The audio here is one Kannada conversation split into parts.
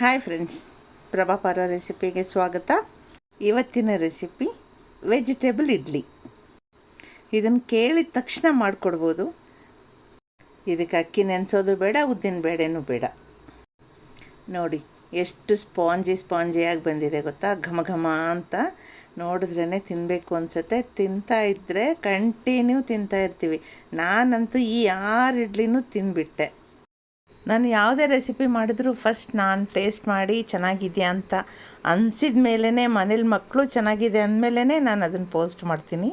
ಹಾಯ್ ಫ್ರೆಂಡ್ಸ್ ಪ್ರಭಾಪಾರ ರೆಸಿಪಿಗೆ ಸ್ವಾಗತ. ಇವತ್ತಿನ ರೆಸಿಪಿ ವೆಜಿಟೇಬಲ್ ಇಡ್ಲಿ ಇದನ್ನು ಕೇಳಿದ ತಕ್ಷಣ ಮಾಡಿಕೊಡ್ಬೋದು. ಇದಕ್ಕೆ ಅಕ್ಕಿ ನೆನೆಸೋದು ಬೇಡ, ಉದ್ದಿನ ಬೇಳೆನೂ ಬೇಡ. ನೋಡಿ, ಎಷ್ಟು ಸ್ಪಾಂಜಿ ಸ್ಪಾಂಜಿಯಾಗಿ ಬಂದಿದೆ ಗೊತ್ತಾ? ಘಮ ಘಮ ಅಂತ ನೋಡಿದ್ರೇ ತಿನ್ನಬೇಕು ಅನಿಸುತ್ತೆ. ತಿಂತಾ ಇದ್ದರೆ ಕಂಟಿನ್ಯೂ ತಿಂತಾ ಇರ್ತೀವಿ. ನಾನಂತೂ ಈ ಆರು ಇಡ್ಲಿನೂ ತಿಂದ್ಬಿಟ್ಟೆ ನಾನು ಯಾವುದೇ ರೆಸಿಪಿ ಮಾಡಿದರೂ ಫಸ್ಟ್ ನಾನು ಟೇಸ್ಟ್ ಮಾಡಿ ಚೆನ್ನಾಗಿದೆಯಾ ಅಂತ ಅನಿಸಿದ ಮೇಲೇ ಮನೇಲಿ ಮಕ್ಕಳು ಚೆನ್ನಾಗಿದೆ ಅಂದಮೇಲೆ ನಾನು ಅದನ್ನು ಪೋಸ್ಟ್ ಮಾಡ್ತೀನಿ.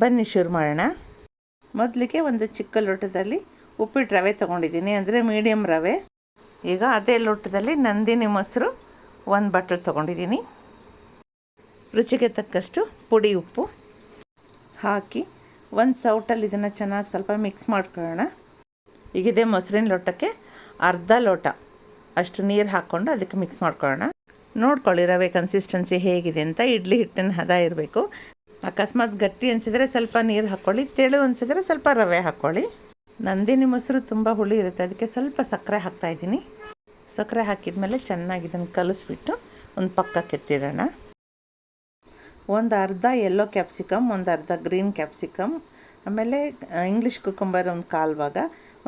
ಬನ್ನಿ ಶುರು ಮಾಡೋಣ. ಮೊದಲಿಗೆ ಒಂದು ಚಿಕ್ಕ ಲೋಟದಲ್ಲಿ ಉಪ್ಪಿಟ್ಟು ರವೆ ತೊಗೊಂಡಿದ್ದೀನಿ. ಅಂದರೆ ಮೀಡಿಯಮ್ ರವೆ. ಈಗ ಅದೇ ಲೋಟದಲ್ಲಿ ನಂದಿನಿ ಮೊಸರು ಒಂದು ಬಟ್ಲು ತೊಗೊಂಡಿದ್ದೀನಿ. ರುಚಿಗೆ ತಕ್ಕಷ್ಟು ಪುಡಿ ಉಪ್ಪು ಹಾಕಿ ಒಂದು ಸೌಟಲ್ಲಿ ಇದನ್ನು ಚೆನ್ನಾಗಿ ಸ್ವಲ್ಪ ಮಿಕ್ಸ್ ಮಾಡ್ಕೊಳ್ಳೋಣ. ಈಗಿದೆ ಮೊಸರಿನ ಲೋಟಕ್ಕೆ ಅರ್ಧ ಲೋಟ ಅಷ್ಟು ನೀರು ಹಾಕ್ಕೊಂಡು ಅದಕ್ಕೆ ಮಿಕ್ಸ್ ಮಾಡ್ಕೊಳ್ಳೋಣ. ನೋಡ್ಕೊಳ್ಳಿ ರವೆ ಕನ್ಸಿಸ್ಟೆನ್ಸಿ ಹೇಗಿದೆ ಅಂತ. ಇಡ್ಲಿ ಹಿಟ್ಟಿನ ಹದ ಇರಬೇಕು. ಅಕಸ್ಮಾತ್ ಗಟ್ಟಿ ಅನಿಸಿದರೆ ಸ್ವಲ್ಪ ನೀರು ಹಾಕ್ಕೊಳ್ಳಿ ತೆಳು ಅನಿಸಿದರೆ ಸ್ವಲ್ಪ ರವೆ ಹಾಕ್ಕೊಳ್ಳಿ ನಂದಿನಿ ಮೊಸರು ತುಂಬ ಹುಳಿ ಇರುತ್ತೆ. ಅದಕ್ಕೆ ಸ್ವಲ್ಪ ಸಕ್ಕರೆ ಹಾಕ್ತಾಯಿದ್ದೀನಿ ಸಕ್ಕರೆ ಹಾಕಿದ್ಮೇಲೆ ಚೆನ್ನಾಗಿ ಇದನ್ನು ಕಲಿಸ್ಬಿಟ್ಟು ಒಂದು ಪಕ್ಕಕ್ಕೆ ಕೆತ್ತಿಡೋಣ. ಒಂದು ಅರ್ಧ ಯೆಲ್ಲೋ ಕ್ಯಾಪ್ಸಿಕಮ್ ಒಂದು ಅರ್ಧ ಗ್ರೀನ್ ಕ್ಯಾಪ್ಸಿಕಮ್ ಆಮೇಲೆ ಇಂಗ್ಲೀಷ್ ಕುಕುಂಬರ್ ಒಂದು ಕಾಲು ಭಾಗ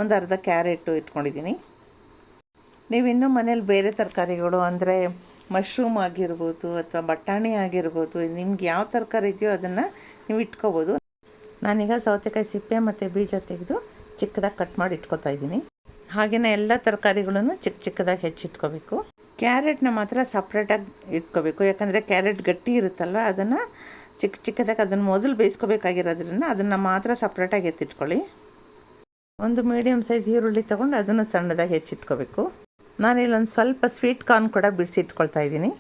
ಒಂದು ಅರ್ಧ ಕ್ಯಾರೆಟು ಇಟ್ಕೊಂಡಿದ್ದೀನಿ. ನೀವಿನ್ನೂ ಮನೇಲಿ ಬೇರೆ ತರಕಾರಿಗಳು ಅಂದರೆ ಮಶ್ರೂಮ್ ಆಗಿರ್ಬೋದು ಅಥವಾ ಬಟಾಣಿ ಆಗಿರ್ಬೋದು, ನಿಮ್ಗೆ ಯಾವ ತರಕಾರಿ ಇದೆಯೋ ಅದನ್ನು ನೀವು ಇಟ್ಕೋಬೋದು. ನಾನೀಗ ಸೌತೆಕಾಯಿ ಸಿಪ್ಪೆ ಮತ್ತು ಬೀಜ ತೆಗೆದು ಚಿಕ್ಕದಾಗಿ ಕಟ್ ಮಾಡಿ ಇಟ್ಕೊತಾ ಇದ್ದೀನಿ. ಹಾಗೆಯೇ ಎಲ್ಲ ತರಕಾರಿಗಳನ್ನು ಚಿಕ್ಕ ಚಿಕ್ಕದಾಗಿ ಹೆಚ್ಚಿಟ್ಕೋಬೇಕು ಕ್ಯಾರೆಟ್ನ ಮಾತ್ರ ಸಪ್ರೇಟಾಗಿ ಇಟ್ಕೋಬೇಕು. ಯಾಕಂದರೆ ಕ್ಯಾರೆಟ್ ಗಟ್ಟಿ ಇರುತ್ತಲ್ವ, ಅದನ್ನು ಚಿಕ್ಕ ಚಿಕ್ಕದಾಗಿ ಅದನ್ನು ಮೊದಲು ಬೇಯಿಸ್ಕೋಬೇಕಾಗಿರೋದ್ರಿಂದ ಅದನ್ನು ಮಾತ್ರ ಸಪ್ರೇಟಾಗಿ ಎತ್ತಿಟ್ಕೊಳ್ಳಿ. ಒಂದು ಮೀಡಿಯಮ್ ಸೈಜ್ ಈರುಳ್ಳಿ ತೊಗೊಂಡು ಅದನ್ನು ಸಣ್ಣದಾಗಿ ಹೆಚ್ಚಿಟ್ಕೋಬೇಕು. ನಾನು ಇಲ್ಲೊಂದು ಸ್ವಲ್ಪ ಸ್ವೀಟ್ ಕಾರ್ನ್ ಕೂಡ ಬಿಡಿಸಿಟ್ಕೊಳ್ತಾ ಇದ್ದೀನಿ.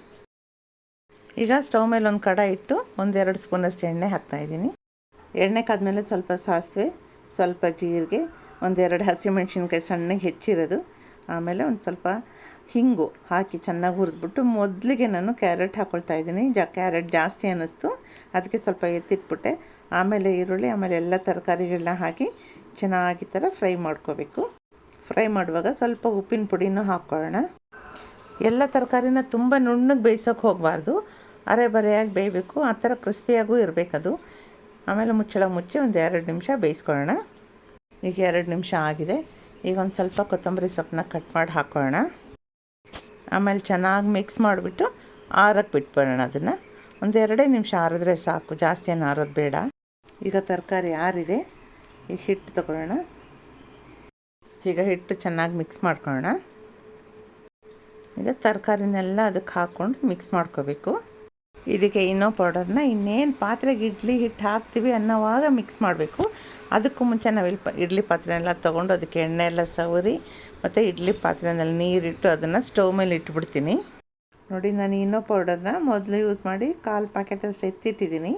ಈಗ ಸ್ಟವ್ ಮೇಲೆ ಒಂದು ಕಡ ಇಟ್ಟು ಒಂದೆರಡು ಸ್ಪೂನಷ್ಟು ಎಣ್ಣೆ ಹಾಕ್ತಾಯಿದ್ದೀನಿ ಎಣ್ಣೆ ಕಾದ್ಮೇಲೆ ಸ್ವಲ್ಪ ಸಾಸಿವೆ, ಸ್ವಲ್ಪ ಜೀರಿಗೆ, ಒಂದೆರಡು ಹಸಿಮೆಣ್ಸಿನ್ಕಾಯಿ ಸಣ್ಣಗೆ ಹೆಚ್ಚಿರೋದು. ಆಮೇಲೆ ಒಂದು ಸ್ವಲ್ಪ ಹಿಂಗು ಹಾಕಿ ಚೆನ್ನಾಗಿ ಹುರಿದ್ಬಿಟ್ಟು ಮೊದಲಿಗೆ ನಾನು ಕ್ಯಾರೆಟ್ ಹಾಕ್ಕೊಳ್ತಾ ಇದ್ದೀನಿ. ಜಾ ಕ್ಯಾರೆಟ್ ಜಾಸ್ತಿ ಅನ್ನಿಸ್ತು. ಅದಕ್ಕೆ ಸ್ವಲ್ಪ ಎತ್ತಿಟ್ಬಿಟ್ಟೆ. ಆಮೇಲೆ ಈರುಳ್ಳಿ, ಆಮೇಲೆ ಎಲ್ಲ ತರಕಾರಿಗಳನ್ನ ಹಾಕಿ ಚೆನ್ನಾಗಿ ಥರ ಫ್ರೈ ಮಾಡ್ಕೋಬೇಕು. ಫ್ರೈ ಮಾಡುವಾಗ ಸ್ವಲ್ಪ ಉಪ್ಪಿನ ಪುಡಿನೂ ಹಾಕ್ಕೊಳ್ಳೋಣ ಎಲ್ಲ ತರಕಾರಿನ ತುಂಬ ನುಣ್ಣಗೆ ಬೇಯಿಸೋಕೆ ಹೋಗಬಾರ್ದು. ಅರೆ ಬರೆಯಾಗಿ ಬೇಯಬೇಕು, ಆ ಥರ ಕ್ರಿಸ್ಪಿಯಾಗೂ ಇರಬೇಕದು. ಆಮೇಲೆ ಮುಚ್ಚಳ ಮುಚ್ಚಿ ಒಂದು ಎರಡು ನಿಮಿಷ ಬೇಯಿಸ್ಕೊಳ್ಳೋಣ. ಈಗ ಎರಡು ನಿಮಿಷ ಆಗಿದೆ. ಈಗ ಒಂದು ಸ್ವಲ್ಪ ಕೊತ್ತಂಬರಿ ಸೊಪ್ಪನ್ನ ಕಟ್ ಮಾಡಿ ಹಾಕ್ಕೊಳ್ಳೋಣ ಆಮೇಲೆ ಚೆನ್ನಾಗಿ ಮಿಕ್ಸ್ ಮಾಡಿಬಿಟ್ಟು ಆರಕ್ಕೆ ಬಿಟ್ಬಿಡೋಣ ಅದನ್ನು. ಒಂದು ಎರಡೇ ನಿಮಿಷ ಆರಿದ್ರೆ ಸಾಕು, ಜಾಸ್ತಿ ಏನು ಆರೋದು ಬೇಡ. ಈಗ ತರಕಾರಿ ಆರಿದೆ. ಈಗ ಹಿಟ್ಟು ತಗೊಳ್ಳೋಣ. ಈಗ ಹಿಟ್ಟು ಚೆನ್ನಾಗಿ ಮಿಕ್ಸ್ ಮಾಡ್ಕೊಳ್ಳೋಣ. ಈಗ ತರಕಾರಿನೆಲ್ಲ ಅದಕ್ಕೆ ಹಾಕ್ಕೊಂಡು ಮಿಕ್ಸ್ ಮಾಡ್ಕೋಬೇಕು. ಇದಕ್ಕೆ ಇನ್ನೋ ಪೌಡರ್ನ ಇನ್ನೇನು ಪಾತ್ರೆಗೆ ಇಡ್ಲಿ ಹಿಟ್ಟು ಹಾಕ್ತೀವಿ ಅನ್ನೋವಾಗ ಮಿಕ್ಸ್ ಮಾಡಬೇಕು. ಅದಕ್ಕೂ ಮುಂಚೆ ನಾವು ಇಲ್ಲಿ ಇಡ್ಲಿ ಪಾತ್ರೆನೆಲ್ಲ ತೊಗೊಂಡು ಅದಕ್ಕೆ ಎಣ್ಣೆ ಎಲ್ಲ ಸವರಿ ಮತ್ತು ಇಡ್ಲಿ ಪಾತ್ರೆನಲ್ಲಿ ನೀರಿಟ್ಟು ಅದನ್ನು ಸ್ಟವ್ ಮೇಲೆ ಇಟ್ಬಿಡ್ತೀನಿ. ನೋಡಿ, ನಾನು ಇನ್ನೋ ಪೌಡರ್ನ ಮೊದಲು ಯೂಸ್ ಮಾಡಿ ಕಾಲು ಪ್ಯಾಕೆಟ್ ಅಷ್ಟು ಎತ್ತಿಟ್ಟಿದ್ದೀನಿ.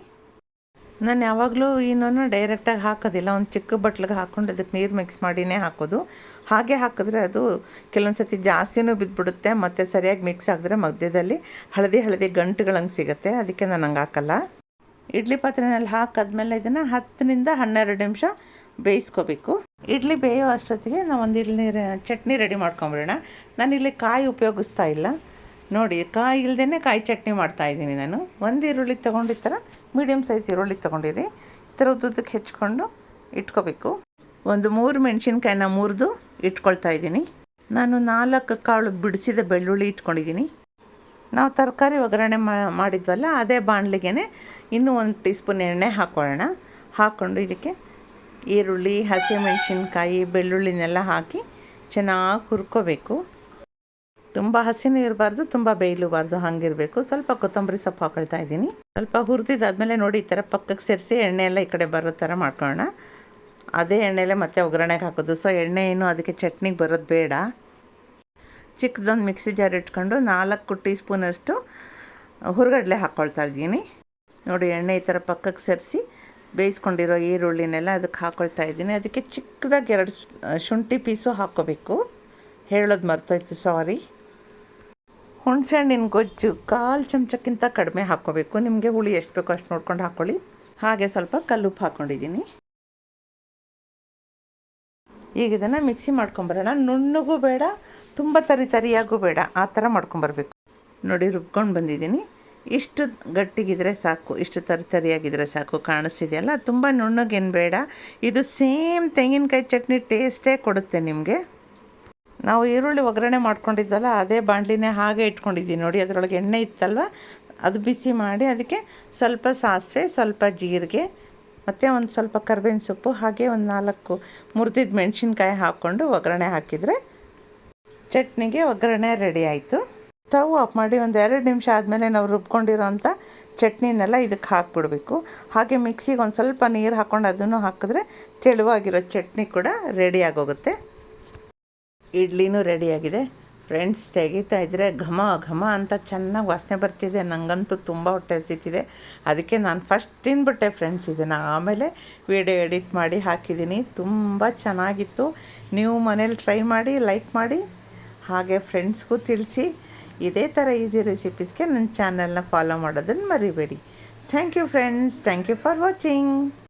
ನಾನು ಯಾವಾಗಲೂ ಏನೂ ಡೈರೆಕ್ಟಾಗಿ ಹಾಕೋದಿಲ್ಲ. ಒಂದು ಚಿಕ್ಕ ಬಟ್ಲಿಗೆ ಹಾಕ್ಕೊಂಡು ಅದಕ್ಕೆ ನೀರು ಮಿಕ್ಸ್ ಮಾಡಿನೇ ಹಾಕೋದು. ಹಾಗೆ ಹಾಕಿದ್ರೆ ಅದು ಕೆಲವೊಂದು ಸತಿ ಜಾಸ್ತಿನೂ ಬಿದ್ದುಬಿಡುತ್ತೆ ಮತ್ತು ಸರಿಯಾಗಿ ಮಿಕ್ಸ್ ಆಗಿದ್ರೆ ಮಧ್ಯದಲ್ಲಿ ಹಳದಿ ಹಳದಿ ಗಂಟುಗಳಂಗೆ ಸಿಗುತ್ತೆ. ಅದಕ್ಕೆ ನಾನು ಹಂಗೆ ಹಾಕಲ್ಲ. ಇಡ್ಲಿ ಪಾತ್ರೆನಲ್ಲಿ ಹಾಕಾದ್ಮೇಲೆ ಇದನ್ನು ಹತ್ತರಿಂದ ಹನ್ನೆರಡು ನಿಮಿಷ ಬೇಯಿಸ್ಕೋಬೇಕು. ಇಡ್ಲಿ ಬೇಯೋ ಅಷ್ಟೊತ್ತಿಗೆ ನಾವು ಒಂದು ಇಡ್ಲಿ ಚಟ್ನಿ ರೆಡಿ ಮಾಡ್ಕೊಂಬಿಡೋಣ. ಇಲ್ಲಿ ಕಾಯಿ ಉಪಯೋಗಿಸ್ತಾ ಇಲ್ಲ. ನೋಡಿ, ಕಾಯಿ ಇಲ್ಲದೇ ಕಾಯಿ ಚಟ್ನಿ ಮಾಡ್ತಾಯಿದ್ದೀನಿ ನಾನು. ಒಂದು ಈರುಳ್ಳಿ ತೊಗೊಂಡು ಥರ ಮೀಡಿಯಮ್ ಸೈಜ್ ಈರುಳ್ಳಿ ತೊಗೊಂಡಿರಿ ಈ ಥರ ಉದ್ದುದ್ದಕ್ಕೆ ಹೆಚ್ಕೊಂಡು ಇಟ್ಕೋಬೇಕು. ಒಂದು ಮೂರು ಮೆಣಸಿನ್ಕಾಯಿನ ಮುರಿದು ಇಟ್ಕೊಳ್ತಾ ಇದ್ದೀನಿ. ನಾನು ನಾಲ್ಕು ಕಾಳು ಬಿಡಿಸಿದ ಬೆಳ್ಳುಳ್ಳಿ ಇಟ್ಕೊಂಡಿದ್ದೀನಿ. ನಾವು ತರಕಾರಿ ಒಗ್ಗರಣೆ ಮಾಡಿದ್ವಲ್ಲ, ಅದೇ ಬಾಣಲಿಗೆ ಇನ್ನೂ ಒಂದು ಟೀ ಸ್ಪೂನ್ ಎಣ್ಣೆ ಹಾಕ್ಕೊಳ್ಳೋಣ ಹಾಕ್ಕೊಂಡು ಇದಕ್ಕೆ ಈರುಳ್ಳಿ, ಹಸಿಮೆಣಸಿನ್ಕಾಯಿ, ಬೆಳ್ಳುಳ್ಳಿನೆಲ್ಲ ಹಾಕಿ ಚೆನ್ನಾಗಿ ಹುರ್ಕೋಬೇಕು. ತುಂಬ ಹಸಿನೂ ಇರಬಾರ್ದು, ತುಂಬ ಬೇಯಲೂಬಾರ್ದು ಹಂಗಿರಬೇಕು ಸ್ವಲ್ಪ ಕೊತ್ತಂಬರಿ ಸೊಪ್ಪು ಹಾಕೊಳ್ತಾ ಇದ್ದೀನಿ. ಸ್ವಲ್ಪ ಹುರಿದಿದ್ದಾದಮೇಲೆ ನೋಡಿ, ಈ ಥರ ಪಕ್ಕಕ್ಕೆ ಸೇರಿಸಿ ಎಣ್ಣೆ ಎಲ್ಲ ಈ ಕಡೆ ಬರೋ ಥರ ಮಾಡ್ಕೊಳ್ಳೋಣ. ಅದೇ ಎಣ್ಣೆಲೆ ಮತ್ತೆ ಒಗ್ಗರಣೆಗೆ ಹಾಕೋದು. ಸೊ ಎಣ್ಣೆ ಏನು ಅದಕ್ಕೆ ಚಟ್ನಿಗೆ ಬರೋದು ಬೇಡ. ಚಿಕ್ಕದೊಂದು ಮಿಕ್ಸಿ ಜಾರ್ ಇಟ್ಕೊಂಡು ನಾಲ್ಕು ಟೀ ಸ್ಪೂನಷ್ಟು ಹುರುಗಡ್ಲೆ ಹಾಕ್ಕೊಳ್ತಾ ಇದ್ದೀನಿ. ನೋಡಿ, ಎಣ್ಣೆ ಈ ಥರ ಪಕ್ಕಕ್ಕೆ ಸೇರಿಸಿ ಬೇಯಿಸ್ಕೊಂಡಿರೋ ಈರುಳ್ಳಿನೆಲ್ಲ ಅದಕ್ಕೆ ಹಾಕ್ಕೊಳ್ತಾ ಇದ್ದೀನಿ. ಅದಕ್ಕೆ ಚಿಕ್ಕದಾಗಿ ಎರಡು ಶುಂಠಿ ಪೀಸು ಹಾಕ್ಕೋಬೇಕು. ಹೇಳೋದು ಮರ್ತೋಯ್ತು, ಸಾರಿ. ಹುಣಸೆಹಣ್ಣಿನ ಗೊಜ್ಜು ಕಾಲು ಚಮಚಕ್ಕಿಂತ ಕಡಿಮೆ ಹಾಕ್ಕೋಬೇಕು. ನಿಮಗೆ ಹುಳಿ ಎಷ್ಟು ಬೇಕೋ ಅಷ್ಟು ನೋಡ್ಕೊಂಡು ಹಾಕ್ಕೊಳ್ಳಿ. ಹಾಗೆ ಸ್ವಲ್ಪ ಕಲ್ಲುಪ್ಪು ಹಾಕ್ಕೊಂಡಿದ್ದೀನಿ. ಈಗ ಇದನ್ನು ಮಿಕ್ಸಿ ಮಾಡ್ಕೊಂಬರೋಣ. ನುಣ್ಣಗೂ ಬೇಡ, ತುಂಬ ತರಿ ತರಿಯಾಗೂ ಬೇಡ. ಆ ಥರ ಮಾಡ್ಕೊಂಬರ್ಬೇಕು. ನೋಡಿ, ರುಬ್ಕೊಂಡು ಬಂದಿದ್ದೀನಿ. ಇಷ್ಟು ಗಟ್ಟಿಗಿದ್ರೆ ಸಾಕು. ಇಷ್ಟು ತರಿ ತರಿಯಾಗಿದ್ದರೆ ಸಾಕು. ಕಾಣಿಸ್ತಿದೆಯಲ್ಲ? ತುಂಬ ನುಣ್ಣಗೇನು ಬೇಡ. ಇದು ಸೇಮ್ ತೆಂಗಿನಕಾಯಿ ಚಟ್ನಿ ಟೇಸ್ಟೇ ಕೊಡುತ್ತೆ ನಿಮಗೆ. ನಾವು ಈರುಳ್ಳಿ ಒಗ್ಗರಣೆ ಮಾಡ್ಕೊಂಡಿದ್ವಲ್ಲ ಅದೇ ಬಾಣಲಿನೇ ಹಾಗೆ ಇಟ್ಕೊಂಡಿದ್ದೀನಿ. ನೋಡಿ, ಅದರೊಳಗೆ ಎಣ್ಣೆ ಇತ್ತಲ್ವ? ಅದು ಬಿಸಿ ಮಾಡಿ ಅದಕ್ಕೆ ಸ್ವಲ್ಪ ಸಾಸಿವೆ, ಸ್ವಲ್ಪ ಜೀರಿಗೆ, ಮತ್ತು ಒಂದು ಸ್ವಲ್ಪ ಕರ್ಬೇವಿನ ಸೊಪ್ಪು, ಹಾಗೆ ಒಂದು ನಾಲ್ಕು ಮುರಿದಿದ್ದು ಮೆಣಸಿನ್ಕಾಯಿ ಹಾಕ್ಕೊಂಡು ಒಗ್ಗರಣೆ ಹಾಕಿದರೆ ಚಟ್ನಿಗೆ ಒಗ್ಗರಣೆ ರೆಡಿ ಆಯಿತು. ಸ್ಟವ್ ಆಫ್ ಮಾಡಿ ಒಂದು ಎರಡು ನಿಮಿಷ ಆದಮೇಲೆ ನಾವು ರುಬ್ಕೊಂಡಿರೋಂಥ ಚಟ್ನಿನೆಲ್ಲ ಇದಕ್ಕೆ ಹಾಕ್ಬಿಡ್ಬೇಕು. ಹಾಗೆ ಮಿಕ್ಸಿಗೆ ಒಂದು ಸ್ವಲ್ಪ ನೀರು ಹಾಕ್ಕೊಂಡು ಅದನ್ನು ಹಾಕಿದ್ರೆ ತೆಳುವಾಗಿರೋ ಚಟ್ನಿ ಕೂಡ ರೆಡಿ ಆಗೋಗುತ್ತೆ. ಇಡ್ಲಿನೂ ರೆಡಿಯಾಗಿದೆ. ಫ್ರೆಂಡ್ಸ್ ತೆಗಿತಾ ಇದ್ದರೆ ಘಮ ಘಮ ಅಂತ ಚೆನ್ನಾಗಿ ವಾಸನೆ ಬರ್ತಿದೆ. ನನಗಂತೂ ತುಂಬ ಹೊಟ್ಟೆ ಹಸಿತಿದೆ. ಅದಕ್ಕೆ ನಾನು ಫಸ್ಟ್ ತಿಂದ್ಬಿಟ್ಟೆ ಫ್ರೆಂಡ್ಸ್ ಇದನ್ನು. ಆಮೇಲೆ ವಿಡಿಯೋ ಎಡಿಟ್ ಮಾಡಿ ಹಾಕಿದ್ದೀನಿ ತುಂಬ ಚೆನ್ನಾಗಿತ್ತು. ನೀವು ಮನೇಲಿ ಟ್ರೈ ಮಾಡಿ ಲೈಕ್ ಮಾಡಿ, ಹಾಗೆ ಫ್ರೆಂಡ್ಸ್ಗೂ ತಿಳಿಸಿ. ಇದೇ ಥರ ಈಸಿ ರೆಸಿಪೀಸ್ಗೆ ನನ್ನ ಚಾನಲ್ನ ಫಾಲೋ ಮಾಡೋದನ್ನು ಮರಿಬೇಡಿ. Thank you friends thank you for watching